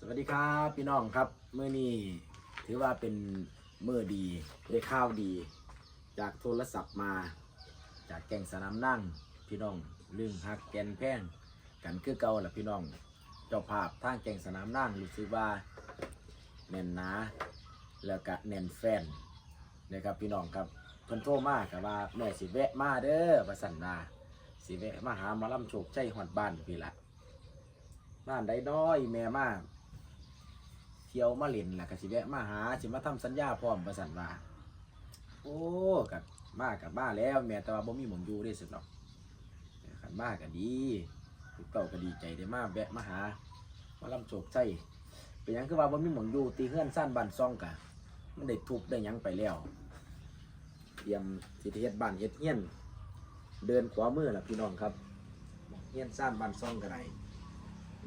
สวัสดีครับพี่น้องครับเมื่อนี้ถือว่าเป็นเมื่อดีได้ข้าวดี จากโทรศัพท์มา จากแก่งสนามนั่งพี่น้องเรื่องฮักแกนแพงกันคือเก่าแหละพี่น้อง เจ้าภาพทางแก่งสนามนั่งรู้สึกว่าแน่นหนาแล้วก็แน่นแฟนนะครับพี่น้องครับเพิ่นโทรมากับว่าแม่สิแวะมาเด้อประสันนาสิแวะมาหาหมาล่ำโชคใจหอดบ้านพี่ละบ้านใดน้อยแม่มาก เที่ยวมาเล่นแหละก็สิแวะมาหาสิมาทำสัญญาพร้อมประสันว่า โอ้กับมากับมาแล้ว แม่แต่ว่าบ่มีหมองอยู่ได้สิเนาะขันมาก็ดีลูกเต้าก็ดีใจได้มาแวะมาหามาลำโจกใจเป็นหยังคือว่าบ่มีหมองอยู่ตีเฮือนซ่านบ้านซ่องกะมันได้ทุบได้หยังไปแล้ว เตรียมสิเฮ็ดบ้านเฮ็ดเฮียน เดินขวามือล่ะพี่น้องครับเฮียนซ่านบ้านซ่องก็ได้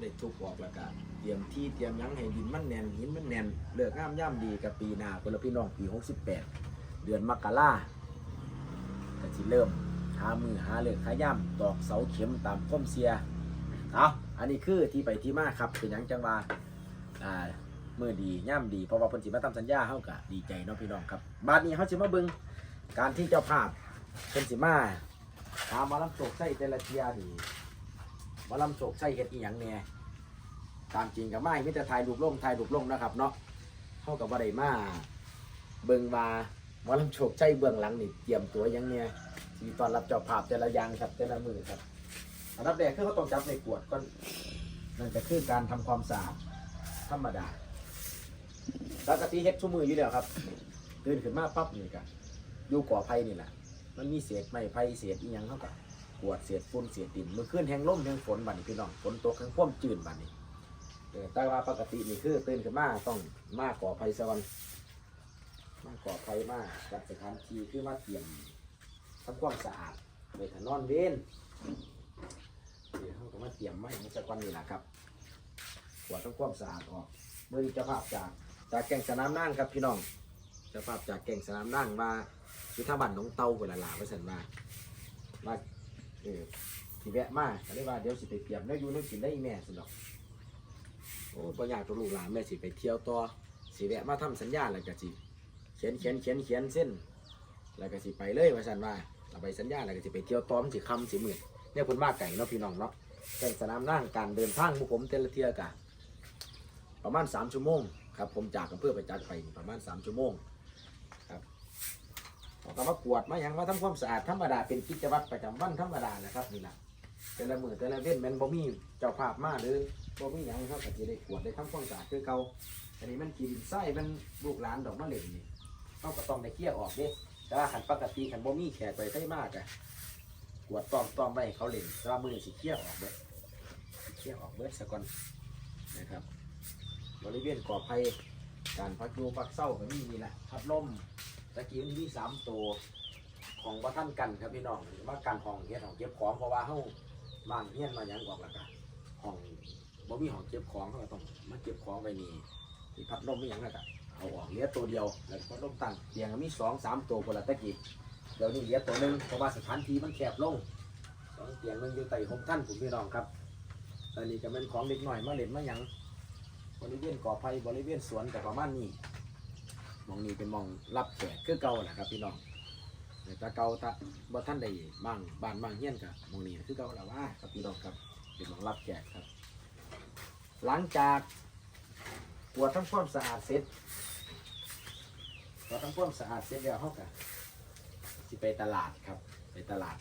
ได้ทุบออกแล้วก็เตรียมที่เตรียมยังให้ดินมันแน่นหินมันแน่นเลือกงามย่ำดีกับปีหนาเพื่อนละพี่น้องปี68 เดือนมกราก็สิเริ่มหามือหาเลือกหาย่ำตอกเสาเข็มตามข้มเสียเอาอันนี้คือที่ไปที่มาครับเป็นยังจังว่าอ่ามือดีย่ำดีเพราะว่าเพิ่นสิมาทำสัญญาเฮาก็ดีใจเนาะพี่น้องครับบาดนี้เฮาสิมาเบิ่งการที่เจ้าภาพเพิ่นสิมาหาหมาลำโศกใส่แต่ละเทียนี่มาลำโศกใส่เฮ็ดอีหยังแหน่ ตามจริงกับไม่มิแต่ถ่ายรูปลงถ่ายรูปลงนะครับเนาะเท่ากับว่าได้มาเบิ่งมาหมาลำโศกใส่เบื้องหลังนี่เตรียมตัวยังเนี่ยที่ตอนรับเจ้าภาพแต่ละอย่างครับแต่ละมือครับอันดับแรกคือเขาต้องจับในกวดก่อนนั่นก็คือการทำความสะอาดธรรมดาปกติเฮ็ดชั่วมืออยู่แล้วครับตื่นขึ้นมาปั๊บนี่กันอยู่ก่อไผ่นี่แหละมันมีเศษไม้ไผ่เศษอีหยังเข้ากับกวดเศษฝุ่นเศษดินเมื่อคืนแห้งล่มแห้งฝนบัดนี้พี่น้องฝนตกแห้งพ่วมจืดบัดนี้ เออแต่ว่าปกตินี่คือตื่นขึ้นมาต้องมาก่อไฟซะก่อนมาก่อไฟมาจัดสถานที่คือมาเตรียมทำความสะอาดไปถนอนเว้นเดี๋ยวเขาก็มาเตรียมไม้ในสักวันนี้แหละครับกวดทำความสะอาดออกเมื่อจ้าภาพจากจากแก่งสนามนั่งครับพี่น้องจ้าภาพจากแก่งสนามนั่งมาอยู่ท่าบ้านหน้องเตาเวลาลาไว้สันมามาเออสิแวะมาก็เลยว่าเดี๋ยวสิไปเตรียมเนื้ออยู่เนื้อกินได้แม่สิดอก โอ้ปัญญากตัวลูกหลานแม่สิไปเที่ยวต่อสิแวะมาทำสัญญาแล้วก็สิเขียนเขียนเขียนเขียนเส้น แล้วก็สิไปเลยว่าสันว่าเอาไปสัญญาแล้วก็สิไปเที่ยวต่อมสิคำสิหมื่นเนี่ยคุณมากไก่เนาะพี่น้องเนาะแข่งสนามนั่งการเดินทางพวกผมเตละเทียกะประมาณสามชั่วโมงครับผมจากอำเภอไปจักไปประมาณสามชั่วโมงเขาก็มากวดมาอย่างมาทำความสะอาดธรรมดาเป็นกิจวัตรประจำวันธรรมดาแหละครับนี่แหละแต่ละมือแต่ละเว้นแมนบ่มีเจ้าภาพมาหรือ บ่มีหยังเขาก็จะได้กวดได้ทำความสะอาดคือเก่าอันนี้มันกินไส้มันลูกหลานดอกมะเร็งนี่เขาก็ต้องได้เคลียออกเด้แต่ว่าขันปกติขันบ่มีแขกไปได้มากอะกวดต้อมต้อมไว้ให้เขาเล่นแต่ว่ามือสิเคลียออกเบิดสิเคลียออกเบิดซะก่อนนะครับบริเวณก่อไผ่การพักอยู่พักเศร้าก็มีนี่แหละพัดลมตะกี้มันมีสามตัวของว่าท่านกันครับพี่น้องว่ากันห้องเฮ็ดห้องเก็บของเพราะว่าเฮาบ้านเฮียนมาหยังกอกแล้วก็ห้อง บ่มีห้องเก็บของเขาก็ต้องมาเก็บของไว้นี่ที่พัดลมมีหยังแล้วก็เอาออกเหลือตัวเดียวแล้วพัดลมตั้งเตียงก็มีสองสามตัวคนละตะกี้เดี๋ยวนี้เหลือตัวหนึงเพราะว่าสถานที่มันแคบลงสองเตียงมันอยู่ใต้หกท่านผมพี่น้องครับตอนนี้ก็เป็นของเล็กหน่อยมาเล่นมาหยังบริเวณก่อไผ่บริเวณสวนแต่ประมาณนี้หมองนี้เป็นหมองรับแขกคือเก่าแหละครับพี่น้องแต่ถ้าเก่าถ้าบ่ท่านใดบ้างบ้านบ้างเฮียนกับมองนี้คือเก่าแล้วว่าครับพี่น้องครับเป็นหมองรับแขกครับ หลังจากกวาดทำความสะอาดเสร็จกวาดทำความสะอาดเสร็จแล้วเขาก็สิไปตลาดครับ ไปตลาด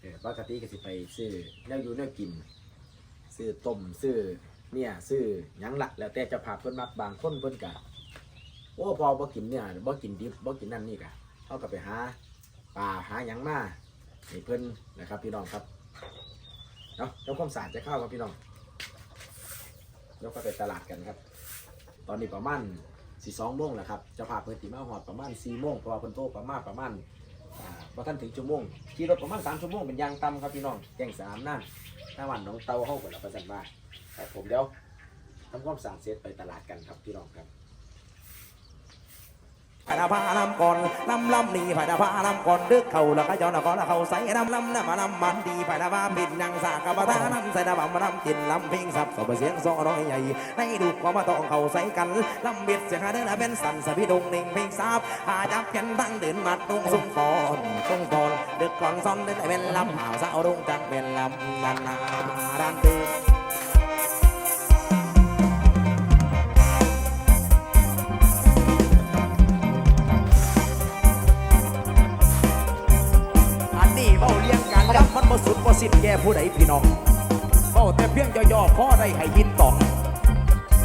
เออปกติก็สิไปซื้อแนวอยู่แนวกิน ซื้อต้มซื้อเนี่ยซื้อยังละแล้วแต่จะพาเพิ่นมักบางคนเพิ่นกะโอ้พอบ่กินเนี่ยบ่กินดิบบ่กินนั่นนี่กะเขาก็ไปหาปลาหายังมาให้เพิ่นนะครับพี่น้องครับเนาะเจ้าความสะอาดจะเข้าครับพี่น้อง แล้วก็ไปตลาดกันครับ ตอนนี้ประมาณสี่สองโมงแหละครับจะพาเพิ่นตีมาหอดประมาณสี่โมงเพราะว่าเพิ่นโตประมาณประมาณอ่าบ่ทันถึงชั่วโมงขี่รถประมาณสามชั่วโมงเป็นยางต่ำครับพี่น้องแกงสามนั่นถ้าวันน้องเตาเฮาก็ละประสันมาครับผมเดี๋ยวทำความสะอาดเสร็จไปตลาดกันครับพี่น้องครับ พาดาพาลำก่อนลำลำนี่พาดาพาลำก่อนดึกเข่าแล้วก็ย้อนแล้วก็แล้วเขาใส่ลำลำนะมาลำมันดีพาดาพาปิดยังสากกับตาลำใส่ดาบมาลำกินลำเพลงสับสบเสียงซอน้อยใหญ่ในดูก็มาต้องเขาใส่กันลำเบียดเสียงเดินเป็นสันสพิดงเน่งเพลงซับหาจับกันตั้งเดินมาตรงสุ่มฟอนตรงฟอนดึกก่อนซ้อนเดินเป็นลำหาวสาวรุ่งจังเป็นลำนานาดันตื่น สิ้นแก่ผู้ใดพี่น้องเบ้าแต่เพียงย่อๆพ่อได้ให้ยินต่อง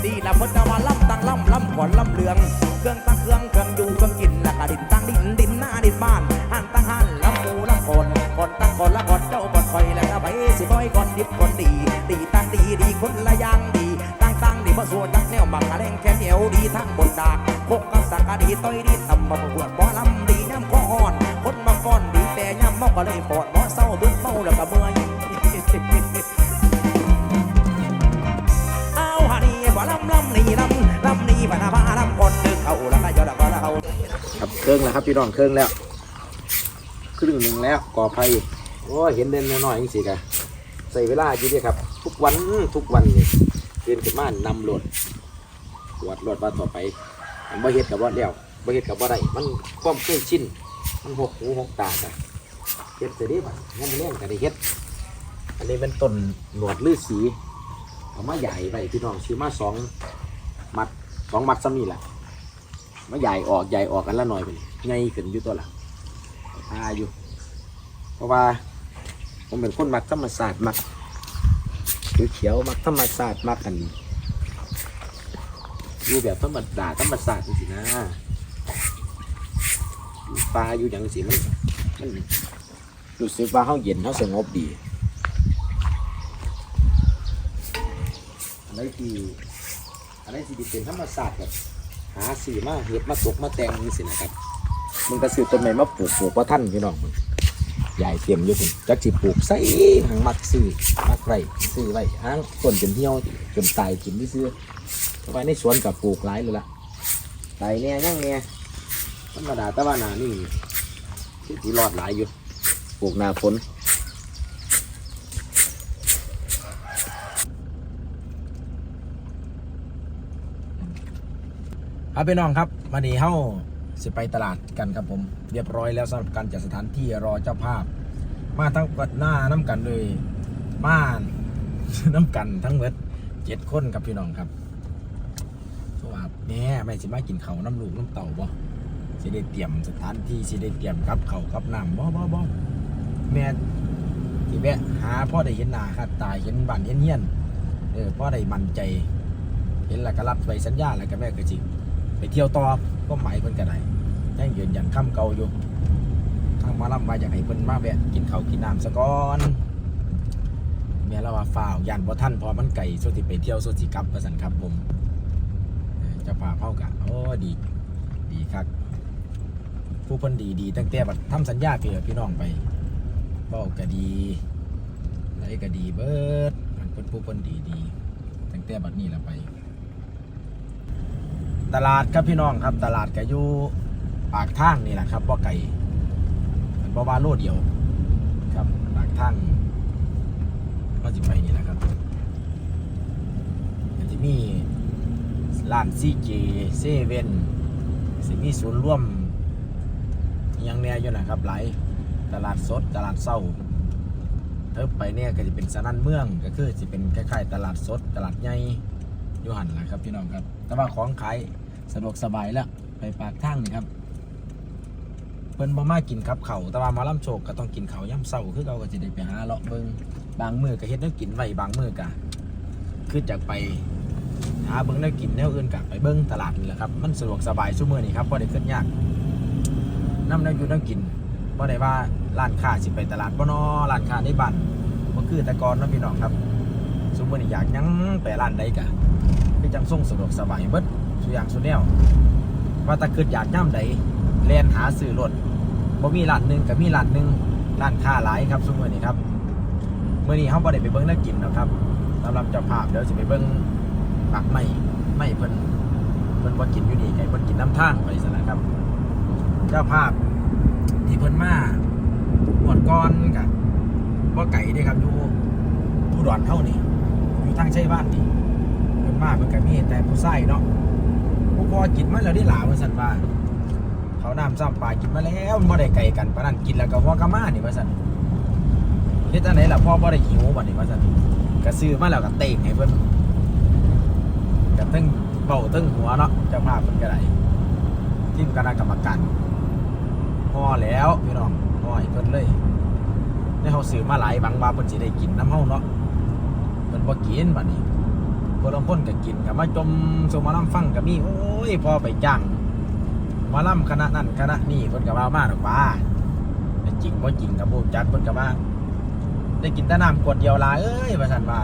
ดีละเพิ่นจะมาล่ำตั้งล่ำล่ำขวัญล่ำเลือง เครื่องตั้งเครื่องเครื่องอยู่เครื่องกินและก็ดินตั้งดินดินหน้าดินบ้านหันตั้งหันล่ำปูล่ำกอนกอนตั้งกอนละกอนเจ้ากอนคอยแล้วก็ไปสิบ่อยกอนดิบกอนดี ดีตั้งดีดีคนละอย่างดีตั้งตั้งดีบ่สัวจักแนวบักอะแรงแค่เหนียวดีทั้งบนดากพกกับสักกะดีต้อยดีทำมาประกวดบ่ลำดีย่ำ แต่เมาก็เลยปอดบ่เศร้าบิ่งเมาแล้วก็เมื่อยเอาฮานี่บ่ลำลำนี่ลำลำนี่พานาพาลำก่อนดึกเอาแล้วก็ยอนแล้วก็แล้วเอาครับเครื่องแล้วครับพี่น้องเครื่องแล้วครึ่งหนึ่งแล้วก่อไฟโอ้เห็นเด่นน้อยๆอย่างสิกะใส่เวลาอยู่เดียครับ ทุกวันทุกวันนี่เตือนขึ้นมานำโหลดตรวจโหลดว่าต่อไปมันบ่เฮ็ดกับว่าเดียวบ่เฮ็ดกับว่าได้มันความเคยชินมันหกหูหกตาจ้ะ เฮ็ดเสร็จดีป่ะงั้นมันเลี้ยงกันได้เฮ็ด อันนี้เป็นต้นหนวดลือสีเอามาใหญ่ไปพี่น้องซื้อมาสองมัดสองมัดซ้ำนี่แหละมาใหญ่ออกใหญ่ออกกันละหน่อยไปใหญ่ขึ้นอยู่ตัวละอาอยู่ เพราะว่าผมเป็นคนมักธรรมศาสตร์มักเขียวมักธรรมศาสตร์มักกันอยู่แบบธรรมดาธรรมศาสตร์จริงๆนะป่าอยู่อย่างสิมันมัน รู้สึกว่าเขาเย็นเขาสงบดีอะไรที่อะไรที่เป็นธรรมศาสตร์แบบหาสื่อมาเห็ดมาตกมาแตงนี่สินะครับมึงก็ซื้อต้นไม้มาปลูกปลูกว่าท่านพี่น้องมึงใหญ่เตรียมอยู่คุณจักสิปลูกใส่หางมักซื้อมักไรซื้อไว้หางต้นจนเหี่ยวจนตายกินไม่ซื้อเอาไว้ในสวนกับปลูกหลายเลยล่ะตายเนี่ยยังเนี่ยธรรมดาแตะวันหนานี่ที่ที่รอดหลายอยู่ ปลูกนาฝนครับพี่น้องครับวันนี้เฮาสิไปตลาดกันครับผม เรียบร้อยแล้วสำหรับการจัดสถานที่รอเจ้าภาพ มาทั้งกัดหน้าน้ำกันเลยบ้านน้ำกันทั้งหมดเจ็ดคนครับพี่น้องครับสวัสดีแม่ไม่สิมากินเขาน้ำลูกน้ำเต่าบ่สิได้เตรียมสถานที่สิได้เตรียมกับเขากับน้ำบ่บ่บ่ แม่ที่แวะหาพ่อได้เห็นหน้าครับตายเห็นบ้านเห็นเฮียนเออพ่อได้มั่นใจ เห็นแล้วก็รับไปสัญญาแล้วก็แม่ก็จริงไปเที่ยวต่อก็หมายเพิ่นก็ได้ยังยืนยันคำเก่าอยู่ทางมาลำมาอยากให้เพิ่นมาแวะกินข้าวกินน้ำซะก่อนแม่เราว่าฝ้าวยันบ่ท่านพอมันไก่สุสิไปเที่ยวสุสิกลับประสันครับผมจะพาเผ่ากะโอ้ดีดีครับผู้เพิ่นดีดีตั้งแต่บัดทำสัญญาพี่กับพี่น้องไป เบ้าก็ดีไรก็ดีเบิดมันเพิ่นผู้เพิ่นดีดีตั้งแต่บัดนี้แล้วไป ตลาดครับพี่น้องครับ ตลาดก็อยู่ปากทางนี่แหละครับว่าไก่มันบ่ว่าโลเดียว ครับปากทางก็จะไปนี่แหละครับก็จะมีร้านซีเจเซเว่นสิมีศูนย์ร่วมยังแน่อยู่นะครับหลาย ตลาดสดตลาดเศร้าเทิบไปเนี่ยก็จะเป็นสนันเมืองก็คือจะเป็นคล้ายๆตลาดสด ตลาดใหญ่ยูหันแหละครับพี่น้องครับ แต่ว่าของขายสะดวกสบายแล้วไปปากทางนี่ครับเพิ่นบ่มากินกับเขาแต่ว่ามาล่ำโชคก็ต้องกินเขาย่ำเศร้าคือเขาก็สิได้ไปหาเลาะเบิงบางมือก็เฮ็ดแนวกินไว้บางมือก็คือจากไปหาเบิงแนวกินแนวอื่นก็ไปเบิงตลาดนี่แหละครับ มันสะดวกสบายซุมื้อนี้ครับบ่ได้เกิดยากน้ำแนวอยู่แนวกิน บ่ได้ว่าร้านค้าสิไปตลาดบ่นอร้านค้าในบ้านบ่คือแต่ก่อนเนาะพี่น้องครับซุมื้อนี้อยากยังไปร้านใดก็คือจังส่งสะดวกสบายเบิดสุอย่างสุแนวว่าถ้าเกิดอยากย่ำใดแล่นหาซื้อรถบ่มีร้านหนึ่งกับมีร้านหนึ่งร้านค้าหลายครับซุมื้อนี้ครับเมื้อนี้เฮาบ่ได้ไปเบิ่งนักกินหรอกครับสำหรับเจ้าภาพเดี๋ยวสิไปเบิ่งปักไม้ไม้เพิ่นเพิ่นบ่กินอยู่นี่ไงเพิ่นกินน้ำท่างไปซะนะครับ เจ้าภาพ ที่เพิ่นมาหวดก้อนกับว่าไก่เด้ครับอยู่ผู้ดอนเท่านี่อยู่ทางใช้บ้านนี่เพิ่นมาเพิ่นก็มีแต่ผู้ไส้เนาะผู้พอกินมาแล้วได้หลาว่าซั่นว่าเขาน้ำซ้ำปลากินมาแล้วมันบ่ได้ไก่กันปานนั้นกินแล้วก็หัวกะมานี่ว่าซั่นเฮ็ดจังไดล่ะพ่อบ่ได้หิวบัดนี้ว่าซั่นก็ซื้อมาแล้วก็เตะให้เพิ่นก็ตึ้งเบ้าตึ้งหัวเนาะเจ้าภาพเพิ่นก็ได้ทีมคณะกรรมการ พอแล้วพี่น้องพอให้เพิ่นเลยได้เขาซื้อมาหลายบางว่าเพิ่นสิได้กินน้ำเฮาเนาะเพิ่นบ่กินบัดนี้คนลางคนก็กินก็มาจมสมาลํฟังก็มีโอ้ยพอไปจ้างมาลํคณะนั้นคณะนี้เพิ่นก็ว่ามาดอกว่าแต่จริงบ่จริงก็บ่จักเพิ่นก็ว่าได้กินแต่น้ำขวดเดียวลาเอ้ยว่าซั่นว่า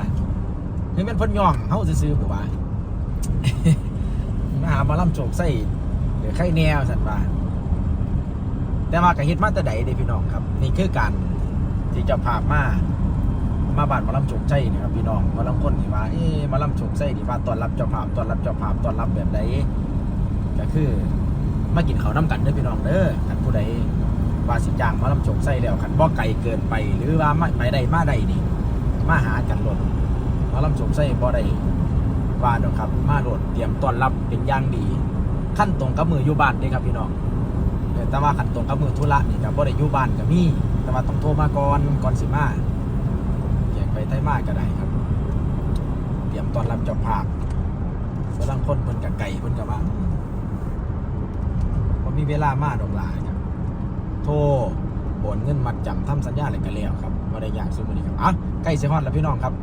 เฮ้ยแม่นเพิ่นย่องเฮาซื่อๆบ่ว่ามาหามาลํโจกใส่หรือไข่แนวซั่นว่า แต่ว่าก็เฮ็ดมาแต่ใดเด้พี่น้องครับ นี่คือการที่จะพามามาบ้านมาลำโจกใจนี่ครับพี่น้องมาลำคนที่ว่าเอ๊ะมาลำโจกใจนี่ว่าต้อนรับเจ้าภาพต้อนรับเจ้าภาพต้อนรับแบบใดก็คือมากินข้าวน้ำกันเด้อพี่น้องเด้อคันผู้ใดว่าสิจางมาลำโจกใจแล้วคันบ่ไกลเกินไป หรือว่ามาไปใดมาใดนี่มาหากันรถหมาลำโจกใจบ่ได้ว่าดอกครับ มาโดดเตรียมต้อนรับเป็นอย่างดีขั้นตรงกับมืออยู่บ้านเด้ครับพี่น้อง แต่ว่าขันตรงกับมือธุระนี่กับบ่ได้อยู่บ้านก็มีแต่ว่าต้องโทรมาก่อนก่อนสิมาแจกไปไทยมาก็ได้ครับ เตรียมตอนรับเจ้าภาพฝรั่งคนเพิ่นกับไก่เพิ่นกับว่าบ่มีเวลามาดอกหลายครับ โทรโอนเงินมัดจำทำสัญญาอะไรกันแล้วครับบ่ได้ยากสุดมื้อนี้ครับอะใกล้สิฮอดแล้วพี่น้องครับ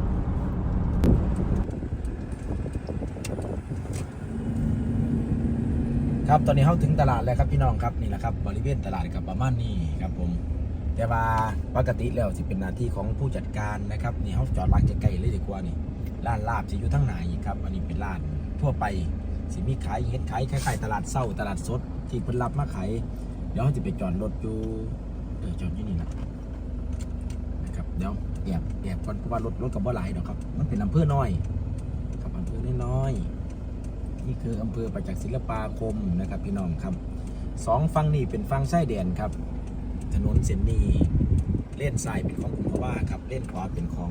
ครับตอนนี้เข้าถึงตลาดแล้วครับพี่น้องครับนี่แหละครับบริเวณตลาดกับประมาณนี้ครับผม แต่ว่าปกติแล้วสิเป็นหน้าที่ของผู้จัดการนะครับนี่เขาจอดร้านใกลๆเลยดีกว่านี่ร้านลาบจะอยู่ทั้งไหนครับ อันนี้เป็นร้านทั่วไปสิมีขายเฮ็ดขายคล้ายๆตลาดเศร้าตลาดสด ที่เพิ่นรับมาขายเดี๋ยวเขาจะไปจอดรถอยู่เออจอดอยู่นี่นะนะครับเดี๋ยวแอบแอบก่อนเพราะว่ารถรถกับบ่หลายดอกครับ มันเป็นอำเภอน้อย ครับอำเภอน้อยๆ นี่คืออำเภอประจักษ์ศิลปาคมนะครับพี่น้องครับสองฝั่งนี้เป็นฝั่งชายแดนครับ ถนนเส้นนี้เล่นซ้ายเป็นของกุมภาวะครับเล่นขวาเป็นของ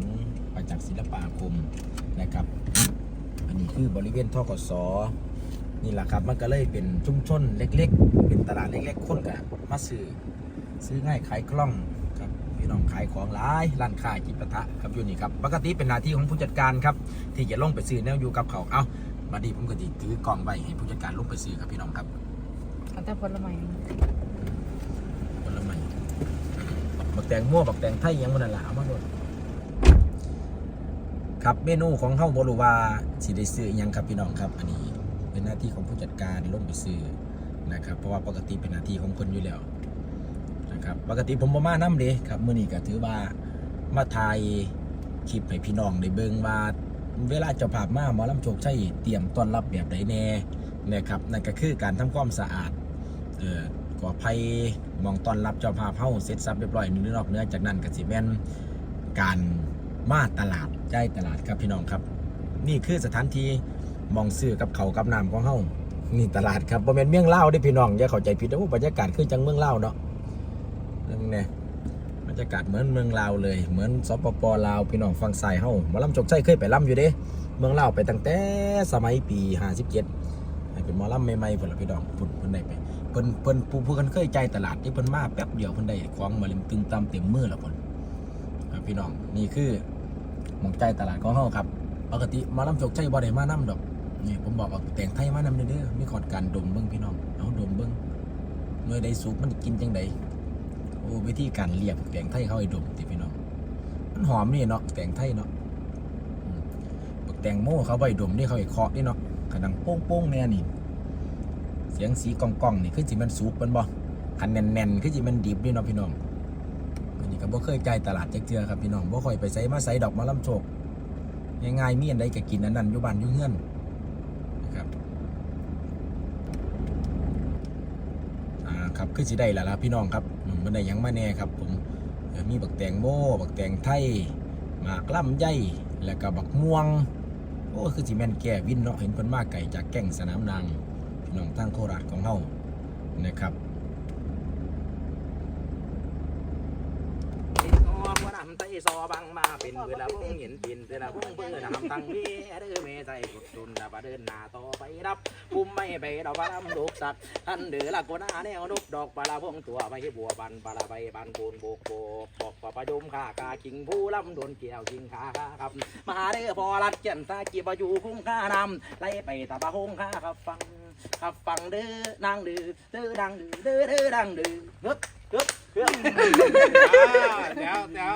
ประจักษ์ศิลปาคมนะครับ อันนี้คือบริเวณทกศนี่แหละครับมันก็เลยเป็นชุมชนเล็ก ๆ เป็นตลาดเล็ก ๆ คนกับมาซื้อซื้อง่ายขายคล่องครับพี่น้องขายของหลายร้านค้ากิปะทะครับอยู่นี่ครับปกติเป็นหน้าที่ของผู้จัดการครับที่จะลงไปซื้อแนวอยู่กับเขาเอา มาดีผมก็ดีถือกล่องใบให้ผู้จัดการลงไปซื้อครับพี่น้องครับเอาแต่ผลไม้ผลไม้บักแตงม่วบักแตงไทยยังมันนั่นแหละเอามาโดนครับเมนูของเฮาบ่รู้ว่าสิได้ซื้ออิหยังครับพี่น้องครับ อันนี้เป็นหน้าที่ของผู้จัดการลงไปซื้อนะครับ เพราะว่าปกติเป็นหน้าที่ของคนอยู่แล้วนะครับปกติผมบ่มานํเด้ครับมื้อนี้ก็ถือว่ามาถ่ายคลิปให้พี่น้องได้เบิ่งว่า เวลาเจ้าภาพมาหมอลำโชคชัยเตรียมต้อนรับแบบใดแน่นะครับนั่นก็คือการทำความสะอาดเอ่อก่อภัยมองต้อนรับเจ้าภาพเฮาเสร็จสับเรียบร้อยเนือนอกเนื้อจากนั้นก็สิแม่นการมาตลาดใจตลาดครับพี่น้องครับ นี่คือสถานที่มองซื้อกับเขากับน้ำของเฮานี่ตลาดครับบ่แม่นเมืองเลาวเด้พี่น้องอย่าเข้าใจผิดเด้อบรรยากาศคือจังเมืองเลาเนาะนั่นแน่บ รรยากาศเหมือนเมืองลาวเลย เหมือนสปปลาวพี่น้องฟังสายเฮาหมอลำจกใจเคยไปล่ำอยู่เด้ เมืองลาวไปตั้งแต่สมัยปี57ให้เป็นหมอลำใหม่ๆเพิ่นล่ะพี่น้องเพิ่นเพิ่นได้ไปเพิ่นเพิ่นผู้เพิ่นเคยใจตลาดที่เพิ่นมาแป๊บเดียวเพิ่นได้ของมาเล่มตึงตามเต็มมือแล้วเพิ่นพี่น้องนี่คือหมองใจตลาดของเฮาครับปกติหมอลำจกใจบ่ได้มานํดอกนี่ผมบอกว่าแต่งไทยมานำเด้อมีขอดการดมเบิ่งพี่น้องเอาดมเบิ่งเมื่อใดสุกมันกินจังไดโอ้วิธีการเรียกแกงไทยเขาให้ดมติพี่น้องมันหอมนี่เนาะแกงไทยเนาะบักแตงโมเขาไปดมนี่เขาให้เคาะนี่เนาะกระดังโป้งโป้งๆแน่นี่ เสียงสีกองกองๆนี่คือจิมันสุกเป็นบ่คันแน่นๆคือจิมันดิบนี่เนาะพี่น้องอันนี้ก็บ่เคยใจตลาดจักเทื่อครับพี่น้องบ่ค่อยไปใส่มาใส่ดอกมะลำโชกง่ายๆมีอันใดก็กินอันนั้นอยู่บ้านอยู่เฮือนนะครับ อ่า ครับคือสิได้แล้วล่ะพี่น้องครับมันได้ยังมาแน่ครับผมมีบักแตงโมบักแตงไทยหมากล่ำไยแล้วก็บักม่วงโอ้คือสิแม่นแก่วินเนาะเห็นเพิ่นมาไก่จากแก่งสนามนางพี่น้องทางโคราชของเฮานะครับ ไต ซอบังมาเป็นเวลาพงเห็นปินเวลาพงเพื่อนำตังเมียเด้อเมใจกดดุนดาบเดินหน้าต่อไปรับภูมิไม่ไปเราพระรำลูกสัตว์ท่านเดือละกหน้าแนวนุบดอกปลาพงตัวไปบัวบันปลาใบบันปูนโบกโบกบอกปะประยุมข้ากาคิงผู้ลำโดนเกี่ยวคิงขาครับมาเด้อพอรัดเจนตากีบอยู่คุ้งข้านำไล่ไปตาบะหงข้าครับฟัง ครับฟังเด้อนางดื้อเด้อดังดื้อเด้อเด้อดังดื้อฮึบฮึบฮึบเดี๋ยวเดี๋ยว